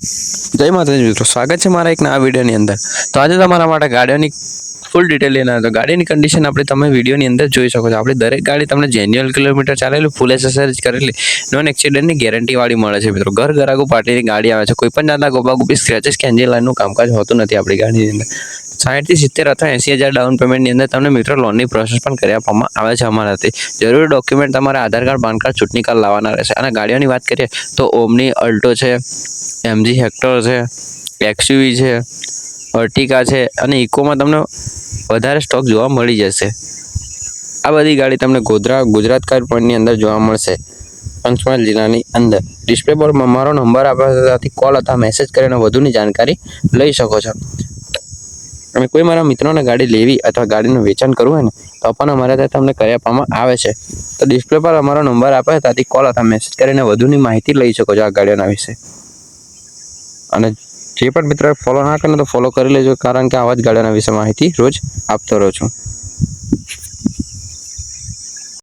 જય માતાજી મિત્રો, સ્વાગત છે મારા એક નવા વિડીયોની અંદર. તો આજે તમારા માટે ગાડીઓની ફૂલ ડિટેલ લઈને આવ્યો ગાડીની કન્ડિશન આપણે તમે વિડીયોની અંદર જોઈ શકો છો. આપણે દરેક ગાડી તમને જેન્યુઅલ કિલોમીટર ચાલેલું ફૂલ એસેસરીઝ કરેલી નોન એક્સિડન્ટની ગેરંટીવાળી મળે છે મિત્રો. ઘર ઘરાગુ પાર્ટીની ગાડી આવે છે. કોઈ પણ જાતના ગોબા ગોબી સ્ક્રેચેસ કે એન્જિન લાઇનનું કામકાજ હોતું નથી આપણી ગાડીની અંદર. સાઠથી સિત્તેર અથવા એંસી હજાર ડાઉન પેમેન્ટની અંદર તમને મિત્રો લોનની પ્રોસેસ પણ કરી આપવામાં આવે છે અમારાથી. જરૂરી ડોક્યુમેન્ટ તમારે આધાર કાર્ડ, પાન કાર્ડ, ચૂંટણી કાર્ડ લાવવાના રહેશે. અને ગાડીઓની વાત કરીએ તો ઓમની અલ્ટો છે, એમજી હેક્ટર છે, એક્સયુવી છે, અર્ટિકા છે અને ઇકોમાં તમને વધારે સ્ટોક જોવા મળી જશે. આ બધી ગાડી તમને ગોધરા, ગુજરાત કાર પોઈન્ટની અંદર જોવા મળશે. પંચમહાલ જિલ્લાની અંદર. ડિસ્પ્લે પર મારો નંબર આપે કોલ અથવા મેસેજ કરીને વધુની જાણકારી લઈ શકો છો. અને કોઈ મારા મિત્રોને ગાડી લેવી અથવા ગાડીનું વેચાણ કરવું હોય ને, તો પણ અમારે ત્યાં તમને કરી આપવામાં આવે છે. તો ડિસ્પ્લે પર અમારો નંબર આપે ત્યાંથી કોલ અથવા મેસેજ કરીને વધુની માહિતી લઈ શકો છો આ ગાડીઓના વિશે. અને જે પણ મિત્રો ફોલો ના કરે તો ફોલો કરી લેજો, કારણ કે આવા જ ગાડીઓના વિશે માહિતી રોજ આપતો રહું છું.